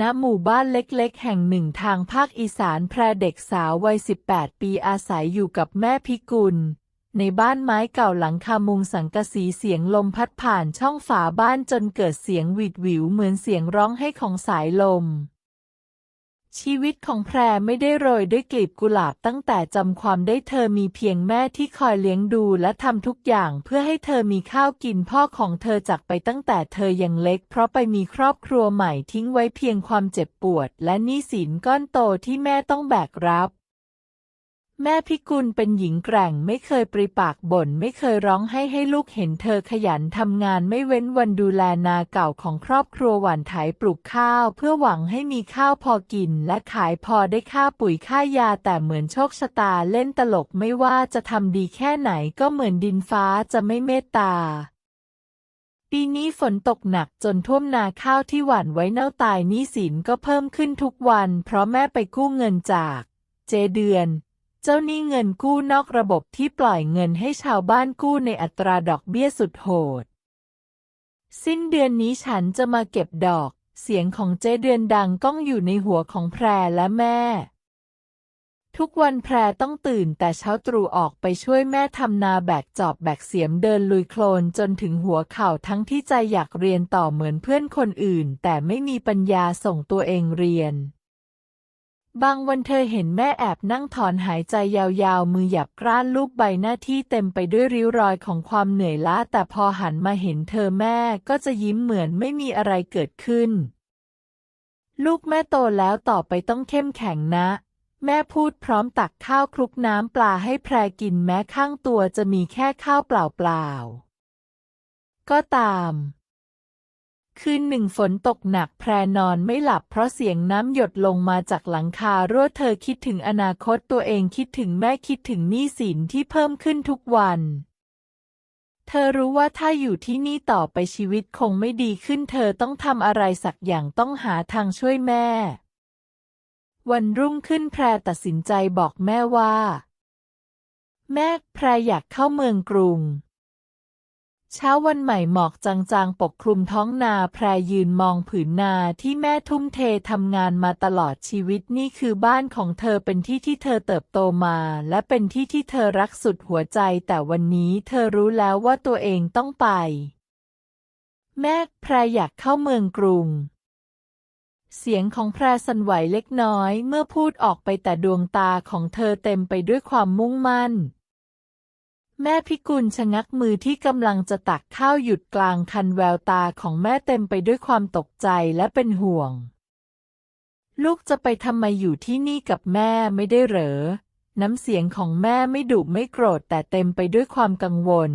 ณหมู่บ้านเล็กๆ แห่งหนึ่งทางภาคอีสานแพรเด็กสาววัย 18 ปีอาศัยอยู่กับแม่พิกุล ในบ้านไม้เก่าหลังคามุงสังกะสีเสียงลมพัดผ่านช่องฝาบ้านจนเกิดเสียงหวิดหวิวเหมือนเสียงร้องให้ของสายลม ชีวิตของแพรไม่ได้โรยด้วยกลีบกุหลาบตั้งแต่จำความได้เธอมีเพียงแม่ที่คอยเลี้ยงดูและทำทุกอย่างเพื่อให้เธอมีข้าวกินพ่อของเธอจากไปตั้งแต่เธอยังเล็ก เพราะไปมีครอบครัวใหม่ทิ้งไว้เพียงความเจ็บปวด และหนี้สินก้อนโตที่แม่ต้องแบกรับ แม่พิกุลเป็นหญิงแกร่งไม่เคยปริปากบ่นไม่เคยร้องให้ให้ลูกเห็นเธอขยันทำงานไม่เว้นวันดูแลนาเก่าของครอบครัวหว่านไถปลูกข้าว เพื่อหวังให้มีข้าวพอกิน และขายพอได้ค่าปุ๋ยค่ายาแต่เหมือนโชคชะตาเล่นตลกไม่ว่าจะทำดีแค่ไหนก็เหมือนดินฟ้าจะไม่เมตตาปีนี้ฝนตกหนักจนท่วมนาข้าวที่หว่านไว้เน่าตายหนี้สินก็เพิ่มขึ้นทุกวัน เพราะแม่ไปกู้เงินจาก เจเดือน เจ้าหนี้เงินกู้นอกระบบที่ปล่อยเงินให้ชาวบ้านกู้ในอัตราดอกเบี้ยสุดโหด สิ้นเดือนนี้ฉันจะมาเก็บดอก เสียงของเจเดือนดังก้องอยู่ในหัวของแพรและแม่ ทุกวันแพรต้องตื่นแต่เช้าตรู่ออกไปช่วยแม่ทำนาแบกจอบแบกเสียมเดินลุยโคลนจนถึงหัวเข่าทั้งที่ใจอยากเรียนต่อเหมือนเพื่อนคนอื่น แต่ไม่มีปัญญาส่งตัวเองเรียน บางวันเธอเห็นแม่แอบนั่งถอนหายใจยาวๆ มือหยับกร้านลูบใบหน้าที่เต็มไปด้วยริ้วรอยของความเหนื่อยล้า แต่พอหันมาเห็นเธอแม่ก็จะยิ้มเหมือนไม่มีอะไรเกิดขึ้น ลูกแม่โตแล้วต่อไปต้องเข้มแข็งนะ แม่พูดพร้อมตักข้าวคลุกน้ำปลาให้แพรกินแม้ข้างตัวจะมีแค่ข้าวเปล่าๆ ก็ตาม คืนหนึ่งฝนตกหนักแพรนอนไม่หลับเพราะเสียงน้ำหยดลงมาจากหลังคารั่วเธอคิดถึงอนาคตตัวเองคิดถึงแม่คิดถึงหนี้สินที่เพิ่มขึ้นทุกวัน เธอรู้ว่าถ้าอยู่ที่นี่ต่อไปชีวิตคงไม่ดีขึ้น เธอต้องทำอะไรสักอย่างต้องหาทางช่วยแม่ วันรุ่งขึ้นแพรตัดสินใจบอกแม่ว่า แม่แพรอยากเข้าเมืองกรุง เช้าวันใหม่หมอกจางๆ ปกคลุมท้องนาแพรยืนมองผืนนาที่แม่ทุ่มเททำงานมาตลอดชีวิตนี่คือบ้านของเธอเป็นที่ที่เธอเติบโตมา และเป็นที่ที่เธอรักสุดหัวใจ แต่วันนี้เธอรู้แล้วว่าตัวเองต้องไป แม่แพรอยากเข้าเมืองกรุง เสียงของแพรสั่นไหวเล็กน้อย เมื่อพูดออกไปแต่ดวงตาของเธอเต็มไปด้วยความมุ่งมั่น แม่พิกุลชะงักมือที่กำลังจะตักข้าวหยุดกลางคันแววตาของแม่เต็มไปด้วยความตกใจและเป็นห่วง ลูกจะไปทำไมอยู่ที่นี่กับแม่ไม่ได้เหรอ น้ำเสียงของแม่ไม่ดุไม่โกรธแต่เต็มไปด้วยความกังวล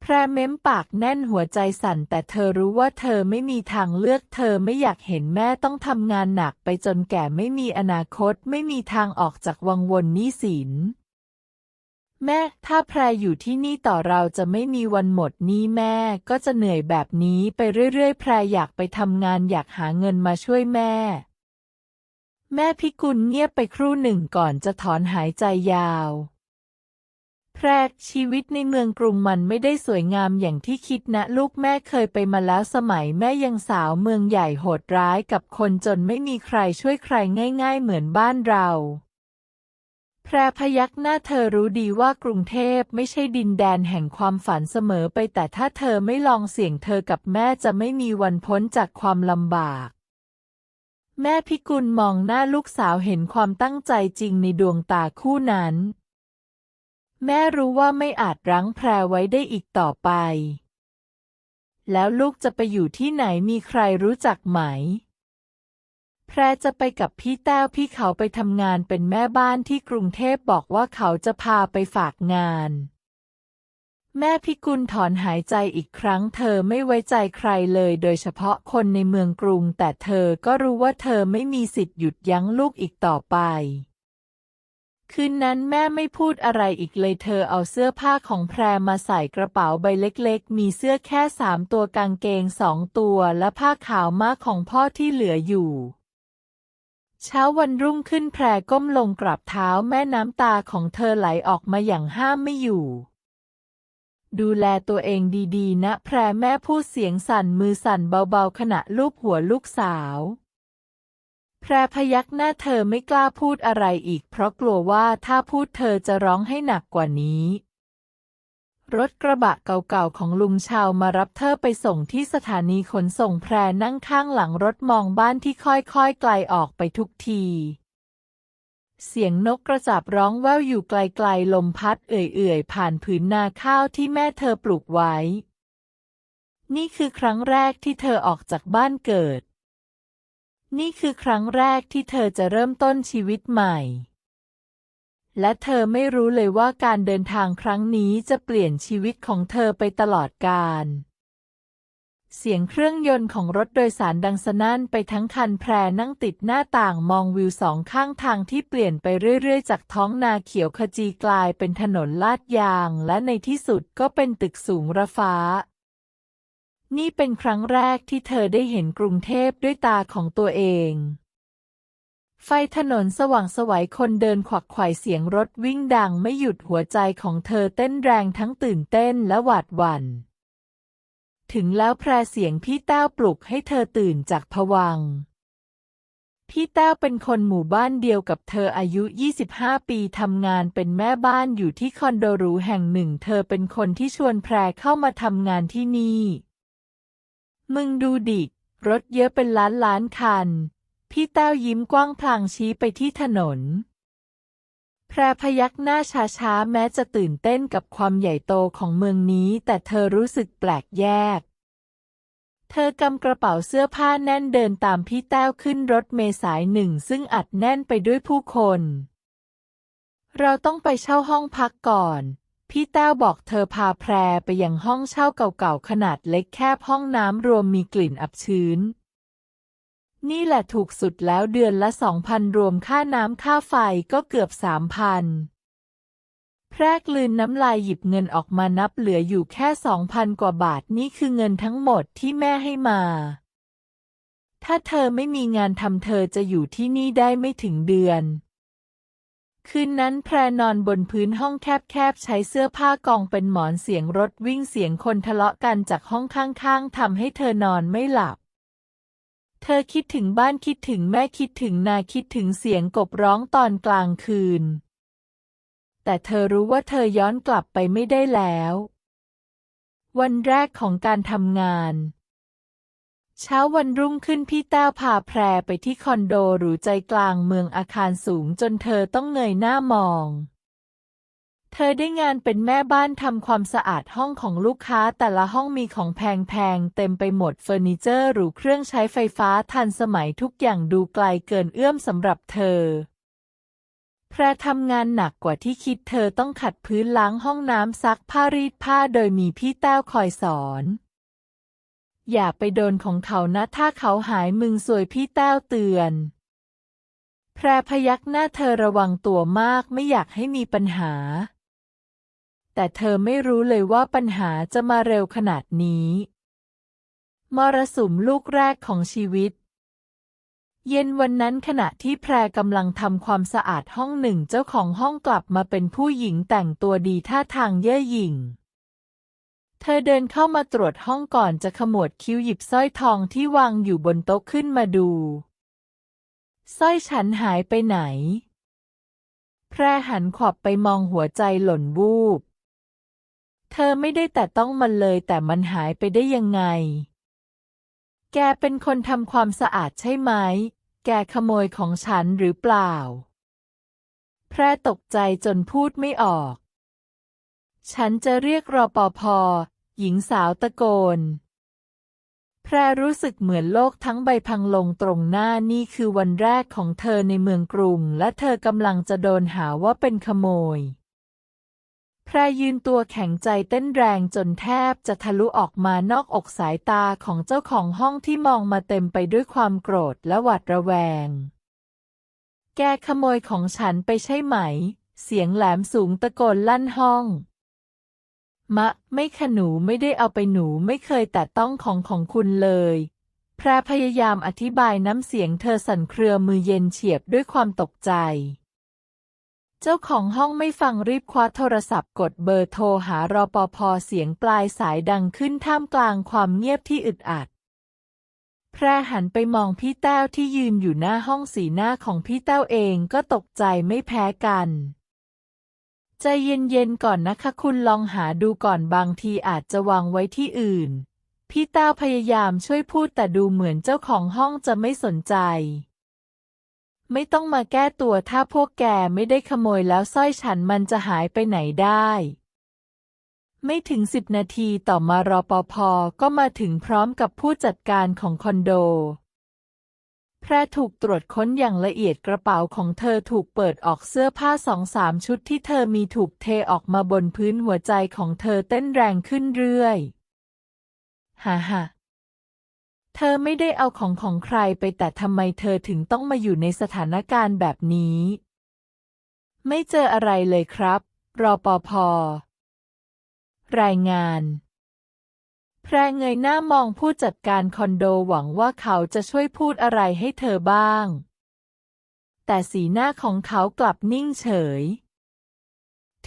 แพรเม้มปากแน่นหัวใจสั่นแต่เธอรู้ว่าเธอไม่มีทางเลือก เธอไม่อยากเห็นแม่ต้องทำงานหนักไปจนแก่ไม่มีอนาคตไม่มีทางออกจากวังวนนี้สิน แม่ ถ้าแพรอยู่ที่นี่ต่อเราจะไม่มีวันหมดนี้แม่ ก็จะเหนื่อยแบบนี้ไปเรื่อยๆ แพรอยากไปทำงานอยากหาเงินมาช่วยแม่ แม่พิกุลเงียบไปครู่หนึ่งก่อนจะถอนหายใจยาว แพรชีวิตในเมืองกรุงมันไม่ได้สวยงามอย่างที่คิดนะ ลูกแม่เคยไปมาแล้วสมัยแม่ยังสาวเมืองใหญ่โหดร้ายกับคนจนไม่มีใครช่วยใครง่าย ๆ เหมือนบ้านเรา แพรพยักหน้าเธอรู้ดีว่ากรุงเทพไม่ใช่ดินแดนแห่งความฝันเสมอไปแต่ถ้าเธอไม่ลองเสี่ยงเธอกับแม่จะไม่มีวันพ้นจากความลำบาก แม่พิกุลมองหน้าลูกสาวเห็นความตั้งใจจริงในดวงตาคู่นั้น แม่รู้ว่าไม่อาจรั้งแพรไว้ได้อีกต่อไป แล้วลูกจะไปอยู่ที่ไหนมีใครรู้จักไหม แพรจะไปกับพี่แต้วพี่เขาไปทำงานเป็นแม่บ้านที่กรุงเทพบอกว่าเขาจะพาไปฝากงาน แม่พิกุลถอนหายใจอีกครั้ง เธอไม่ไว้ใจใครเลยโดยเฉพาะคนในเมืองกรุง แต่เธอก็รู้ว่าเธอไม่มีสิทธิ์หยุดยั้งลูกอีกต่อไปคืนนั้นแม่ไม่พูดอะไรอีกเลยเธอเอาเสื้อผ้าของแพรมาใส่กระเป๋าใบเล็กๆ มีเสื้อแค่สามตัวกางเกงสองตัวและผ้าขาวมาของพ่อที่เหลืออยู่ เช้าวันรุ่งขึ้นแพรก้มลงกราบเท้าแม่น้ำตาของเธอไหลออกมาอย่างห้ามไม่อยู่ ดูแลตัวเองดีๆ นะ แพรแม่พูดเสียงสั่นมือสั่นเบาๆ ขณะลูบหัวลูกสาว แพรพยักหน้าเธอไม่กล้าพูดอะไรอีก เพราะกลัวว่าถ้าพูดเธอจะร้องให้หนักกว่านี้ รถกระบะเก่าๆของลุงชาวมารับเธอไปส่งที่สถานีขนส่งแพรนั่งข้างหลังรถมองบ้านที่ค่อยๆไกลออกไปทุกที เสียงนกกระจาบร้องแว่วอยู่ไกลๆลมพัดเอื่อยๆ ผ่านผืนนาข้าวที่แม่เธอปลูกไว้ นี่คือครั้งแรกที่เธอออกจากบ้านเกิด นี่คือครั้งแรกที่เธอจะเริ่มต้นชีวิตใหม่ และเธอไม่รู้เลยว่าการเดินทางครั้งนี้จะเปลี่ยนชีวิตของเธอไปตลอดกาลเสียงเครื่องยนต์ของรถโดยสารดังสนั่นไปทั้งคันแพรนั่งติดหน้าต่างมองวิวสองข้างทางที่เปลี่ยนไปเรื่อยๆ จากท้องนาเขียวขจีกลายเป็นถนนลาดยาง และในที่สุดก็เป็นตึกสูงระฟ้า นี่เป็นครั้งแรกที่เธอได้เห็นกรุงเทพด้วยตาของตัวเอง ไฟถนนสว่างสวัยคนเดินขวักไขว่เสียงรถวิ่งดังไม่หยุดหัวใจของเธอเต้นแรงทั้งตื่นเต้นและหวาดหวัน่น ถึงแล้วแพรเสียงพี่แต้วปลุกให้เธอตื่นจากผวัง พี่แต้วเป็นคนหมู่บ้านเดียวกับเธออายุ 25 ปีทำงานเป็นแม่บ้านอยู่ที่คอนโดหรูแห่งหนึ่ง เธอเป็นคนที่ชวนแพรเข้ามาทำงานที่นี่ มึงดูดิรถเยอะเป็นล้านล้านคัน พี่แต้วยิ้มกว้างพลางชี้ไปที่ถนน แพรพยักหน้าช้าๆ แม้จะตื่นเต้นกับความใหญ่โตของเมืองนี้ แต่เธอรู้สึกแปลกแยก เธอกำกระเป๋าเสื้อผ้าแน่นเดินตามพี่แต้วขึ้นรถเมลสายหนึ่งซึ่งอัดแน่นไปด้วยผู้คน เราต้องไปเช่าห้องพักก่อน พี่แต้วบอกเธอพาแพรไปยังห้องเช่าเก่าๆขนาดเล็กแคบห้องน้ำรวมมีกลิ่นอับชื้น นี่แหละถูกสุดแล้วเดือนละสองพันรวมค่าน้ำค่าไฟก็เกือบสามพันแพรกลืนน้ำลายหยิบเงินออกมานับเหลืออยู่แค่สองพันกว่าบาทนี่คือเงินทั้งหมดที่แม่ให้มา ถ้าเธอไม่มีงานทำเธอจะอยู่ที่นี่ได้ไม่ถึงเดือนคืนนั้นแพรนอนบนพื้นห้องแคบๆ ใช้เสื้อผ้ากองเป็นหมอนเสียงรถวิ่งเสียงคนทะเลาะกันจากห้องข้างๆทำให้เธอนอนไม่หลับ เธอคิดถึงบ้านคิดถึงแม่คิดถึงนาคิดถึงเสียงกบร้องตอนกลางคืน แต่เธอรู้ว่าเธอย้อนกลับไปไม่ได้แล้ว วันแรกของการทำงาน เช้าวันรุ่งขึ้นพี่แต้วพาแพรไปที่คอนโดหรูใจกลางเมืองอาคารสูงจนเธอต้องเงยหน้ามอง เธอได้งานเป็นแม่บ้านทำความสะอาดห้องของลูกค้า แต่ละห้องมีของแพงๆ เต็มไปหมดเฟอร์นิเจอร์หรูเครื่องใช้ไฟฟ้าทันสมัยทุกอย่างดูไกลเกินเอื้อมสำหรับเธอแพรทำงานหนักกว่าที่คิดเธอต้องขัดพื้นล้างห้องน้ำซักผ้ารีดผ้าโดยมีพี่แต้วคอยสอน อย่าไปโดนของเขานะถ้าเขาหายมึงสวยพี่แต้วเตือน แพรพยักหน้าเธอระวังตัวมากไม่อยากให้มีปัญหา แต่เธอไม่รู้เลยว่าปัญหาจะมาเร็วขนาดนี้ มรสุมลูกแรกของชีวิต เย็นวันนั้นขณะที่แพรกำลังทำความสะอาดห้องหนึ่งเจ้าของห้องกลับมาเป็นผู้หญิงแต่งตัวดีท่าทางเย่อหยิ่งเธอเดินเข้ามาตรวจห้องก่อนจะขมวดคิ้วหยิบสร้อยทองที่วางอยู่บนโต๊ะขึ้นมาดูสร้อยฉันหายไปไหน แพรหันขวับไปมองหัวใจหล่นวูบ เธอไม่ได้แต่ต้องมันเลยแต่มันหายไปได้ยังไง แกเป็นคนทำความสะอาดใช่ไหม แกขโมยของฉันหรือเปล่า แพรตกใจจนพูดไม่ออก ฉันจะเรียกรอปภหญิงสาวตะโกน แพรรู้สึกเหมือนโลกทั้งใบพังลงตรงหน้านี่คือวันแรกของเธอในเมืองกรุง และเธอกำลังจะโดนหาว่าเป็นขโมย แพรยืนตัวแข็งใจเต้นแรงจนแทบจะทะลุออกมานอกอกสายตาของเจ้าของห้องที่มองมาเต็มไปด้วยความโกรธและหวาดระแวง แกขโมยของฉันไปใช่ไหม เสียงแหลมสูงตะโกนลั่นห้อง มะ ไม่ค่ะหนูไม่ได้เอาไปหนูไม่เคยแตะต้องของของคุณเลย แพรพยายามอธิบายน้ำเสียงเธอสั่นเครือมือเย็นเฉียบด้วยความตกใจ เจ้าของห้องไม่ฟังรีบคว้าโทรศัพท์กดเบอร์โทรหารอปภเสียงปลายสายดังขึ้นท่ามกลางความเงียบที่อึดอัด แพรหันไปมองพี่แต้วที่ยืนอยู่หน้าห้องสีหน้าของพี่แต้วเองก็ตกใจไม่แพ้กันใจเย็นๆก่อนนะคะคุณลองหาดูก่อนบางทีอาจจะวางไว้ที่อื่น พี่แต้วพยายามช่วยพูดแต่ดูเหมือนเจ้าของห้องจะไม่สนใจ ไม่ต้องมาแก้ตัวถ้าพวกแกไม่ได้ขโมยแล้วสร้อยฉันมันจะหายไปไหนได้ ไม่ถึงสิบนาทีต่อมารอปภก็มาถึงพร้อมกับผู้จัดการของคอนโด แพรถูกตรวจค้นอย่างละเอียดกระเป๋าของเธอถูกเปิดออกเสื้อผ้าสองสามชุดที่เธอมีถูกเทออกมาบนพื้นหัวใจของเธอเต้นแรงขึ้นเรื่อย ฮ่าฮ่า เธอไม่ได้เอาของของใครไปแต่ทำไมเธอถึงต้องมาอยู่ในสถานการณ์แบบนี้ ไม่เจออะไรเลยครับ รอปภรายงาน แพรเงยหน้ามองผู้จัดการคอนโดหวังว่าเขาจะช่วยพูดอะไรให้เธอบ้าง แต่สีหน้าของเขากลับนิ่งเฉย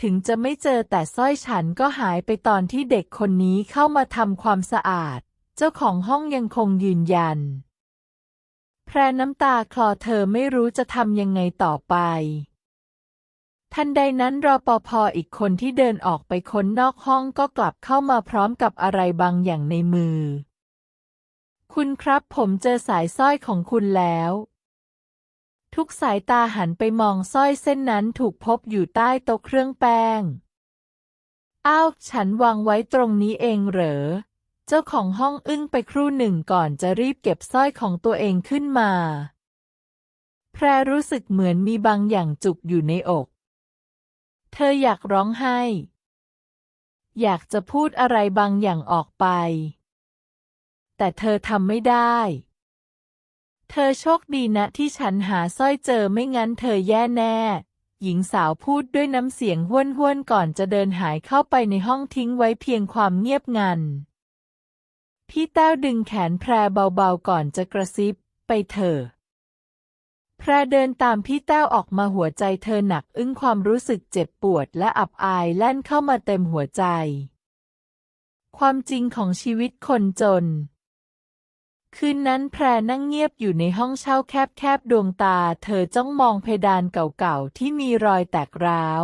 ถึงจะไม่เจอแต่สร้อยฉันก็หายไปตอนที่เด็กคนนี้เข้ามาทำความสะอาด เจ้าของห้องยังคงยืนยัน แพรน้ำตาคลอเธอไม่รู้จะทำยังไงต่อไป ทันใดนั้นรอปภอีกคนที่เดินออกไปค้นนอกห้องก็กลับเข้ามาพร้อมกับอะไรบางอย่างในมือ คุณครับผมเจอสายสร้อยของคุณแล้ว ทุกสายตาหันไปมองสร้อยเส้นนั้นถูกพบอยู่ใต้โต๊ะเครื่องแป้งอ้าว ฉันวางไว้ตรงนี้เองเหรอ เจ้าของห้องอึ้งไปครู่หนึ่งก่อนจะรีบเก็บสร้อยของตัวเองขึ้นมา แพรรู้สึกเหมือนมีบางอย่างจุกอยู่ในอก เธออยากร้องไห้ อยากจะพูดอะไรบางอย่างออกไป แต่เธอทำไม่ได้ เธอโชคดีนะที่ฉันหาสร้อยเจอไม่งั้นเธอแย่แน่หญิงสาวพูดด้วยน้ำเสียงห้วนๆก่อนจะเดินหายเข้าไปในห้องทิ้งไว้เพียงความเงียบงัน พี่แต้วดึงแขนแพรเบาๆก่อนจะกระซิบ ไปเถอะแพรเดินตามพี่แต้วออกมาหัวใจเธอหนักอึ้งความรู้สึกเจ็บปวดและอับอายแล่นเข้ามาเต็มหัวใจ ความจริงของชีวิตคนจน คืนนั้นแพรนั่งเงียบอยู่ในห้องเช่าแคบๆดวงตา เธอจ้องมองเพดานเก่าๆที่มีรอยแตกร้าว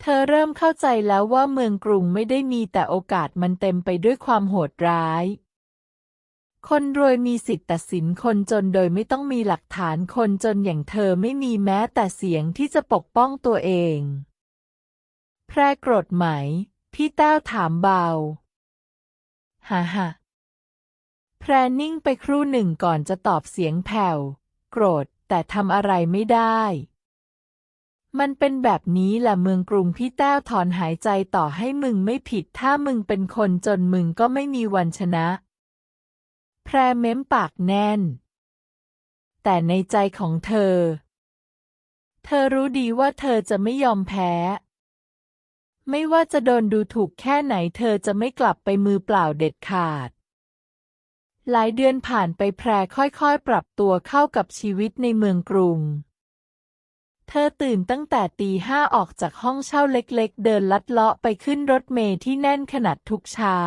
เธอเริ่มเข้าใจแล้วว่าเมืองกรุงไม่ได้มีแต่โอกาสมันเต็มไปด้วยความโหดร้าย คนรวยมีสิทธิ์ตัดสินคนจนโดยไม่ต้องมีหลักฐานคนจนอย่างเธอไม่มีแม้แต่เสียงที่จะปกป้องตัวเอง แพรโกรธไหม พี่แต้วถามเบา ฮ่าฮ่าแพรนิ่งไปครู่หนึ่งก่อนจะตอบเสียงแผ่ว โกรธแต่ทำอะไรไม่ได้ มันเป็นแบบนี้แหละเมืองกรุงพี่แต้วถอนหายใจต่อให้มึงไม่ผิด ถ้ามึงเป็นคนจนมึงก็ไม่มีวันชนะ แพรเม้มปากแน่น แต่ในใจของเธอ เธอรู้ดีว่าเธอจะไม่ยอมแพ้ ไม่ว่าจะโดนดูถูกแค่ไหน เธอจะไม่กลับไปมือเปล่าเด็ดขาดหลายเดือนผ่านไปแพรค่อยๆ ปรับตัวเข้ากับชีวิตในเมืองกรุง เธอตื่นตั้งแต่ตีห้าออกจากห้องเช่าเล็กๆ เดินลัดเลาะไปขึ้นรถเมล์ที่แน่นขนาดทุกเช้า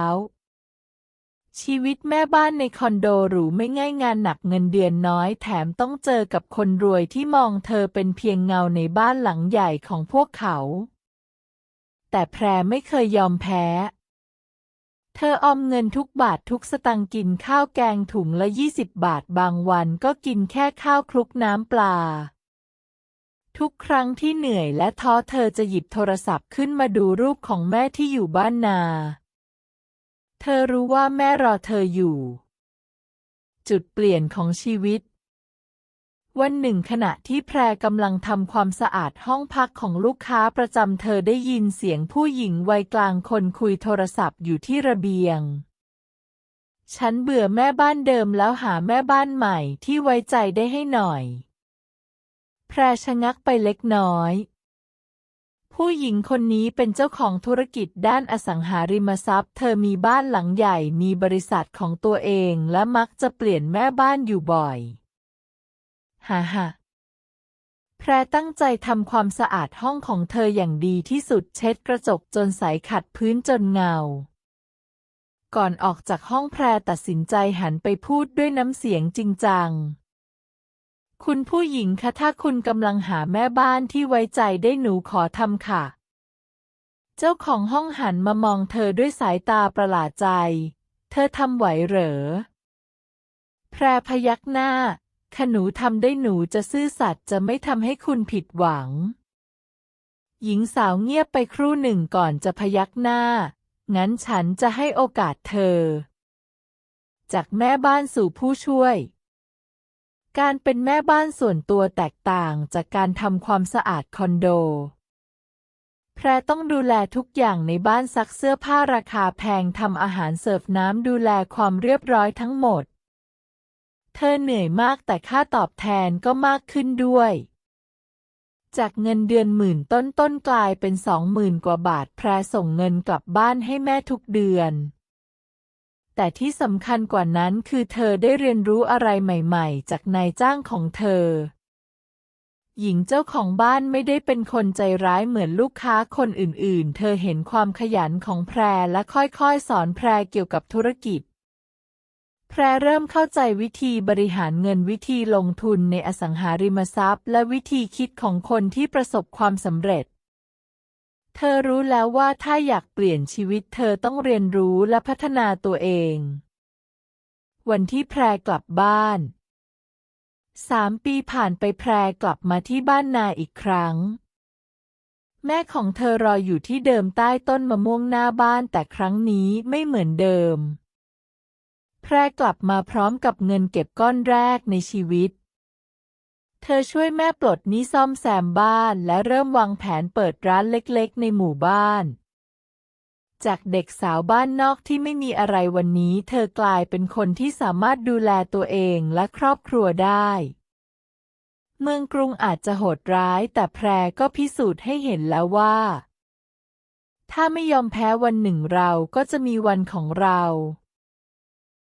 ชีวิตแม่บ้านในคอนโดหรูไม่ง่ายงานหนักเงินเดือนน้อยแถมต้องเจอกับคนรวยที่มองเธอเป็นเพียงเงาในบ้านหลังใหญ่ของพวกเขา แต่แพรไม่เคยยอมแพ้ เธอออมเงินทุกบาททุกสตังค์กินข้าวแกงถุงละยี่สิบบาทบางวันก็กินแค่ข้าวคลุกน้ำปลา ทุกครั้งที่เหนื่อยและท้อเธอจะหยิบโทรศัพท์ขึ้นมาดูรูปของแม่ที่อยู่บ้านนา เธอรู้ว่าแม่รอเธออยู่ จุดเปลี่ยนของชีวิต วันหนึ่งขณะที่แพรกำลังทำความสะอาดห้องพักของลูกค้าประจำเธอได้ยินเสียงผู้หญิงวัยกลางคนคุยโทรศัพท์อยู่ที่ระเบียงฉันเบื่อแม่บ้านเดิมแล้วหาแม่บ้านใหม่ที่ไว้ใจได้ให้หน่อย แพรชะงักไปเล็กน้อย ผู้หญิงคนนี้เป็นเจ้าของธุรกิจด้านอสังหาริมทรัพย์ เธอมีบ้านหลังใหญ่มีบริษัทของตัวเองและมักจะเปลี่ยนแม่บ้านอยู่บ่อยฮ่าฮ่าแพรตั้งใจทำความสะอาดห้องของเธออย่างดีที่สุดเช็ดกระจกจนใสขัดพื้นจนเงา ก่อนออกจากห้องแพรตัดสินใจหันไปพูดด้วยน้ำเสียงจริงจัง คุณผู้หญิงคะถ้าคุณกำลังหาแม่บ้านที่ไว้ใจได้หนูขอทำค่ะ เจ้าของห้องหันมามองเธอด้วยสายตาประหลาดใจ เธอทำไหวเหรอ แพรพยักหน้า ขหนูทำได้หนูจะซื่อสัตย์จะไม่ทำให้คุณผิดหวัง หญิงสาวเงียบไปครู่หนึ่งก่อนจะพยักหน้า งั้นฉันจะให้โอกาสเธอ จากแม่บ้านสู่ผู้ช่วย การเป็นแม่บ้านส่วนตัวแตกต่างจากการทำความสะอาดคอนโด แพรต้องดูแลทุกอย่างในบ้านซักเสื้อผ้าราคาแพงทำอาหารเสิร์ฟน้ำดูแลความเรียบร้อยทั้งหมด เธอเหนื่อยมากแต่ค่าตอบแทนก็มากขึ้นด้วย จากเงินเดือนหมื่นต้นต้นกลายเป็นสองหมื่นกว่าบาท แพรส่งเงินกลับบ้านให้แม่ทุกเดือน แต่ที่สำคัญกว่านั้นคือเธอได้เรียนรู้อะไรใหม่ๆ จากนายจ้างของเธอ หญิงเจ้าของบ้านไม่ได้เป็นคนใจร้ายเหมือนลูกค้าคนอื่นๆ เธอเห็นความขยันของแพรและค่อยๆ สอนแพรเกี่ยวกับธุรกิจ แพรเริ่มเข้าใจวิธีบริหารเงินวิธีลงทุนในอสังหาริมทรัพย์ และวิธีคิดของคนที่ประสบความสำเร็จ เธอรู้แล้วว่าถ้าอยากเปลี่ยนชีวิตเธอต้องเรียนรู้และพัฒนาตัวเอง วันที่แพรกลับบ้านสามปีผ่านไปแพรกลับมาที่บ้านนาอีกครั้ง แม่ของเธอรออยู่ที่เดิมใต้ต้นมะม่วงหน้าบ้านแต่ครั้งนี้ไม่เหมือนเดิม แพรกลับมาพร้อมกับเงินเก็บก้อนแรกในชีวิต เธอช่วยแม่ปลดหนี้ซ่อมแซมบ้านและเริ่มวางแผนเปิดร้านเล็กๆ ในหมู่บ้าน จากเด็กสาวบ้านนอกที่ไม่มีอะไรวันนี้ เธอกลายเป็นคนที่สามารถดูแลตัวเองและครอบครัวได้ เมืองกรุงอาจจะโหดร้ายแต่แพรก็พิสูจน์ให้เห็นแล้วว่า ถ้าไม่ยอมแพ้วันหนึ่งเราก็จะมีวันของเรา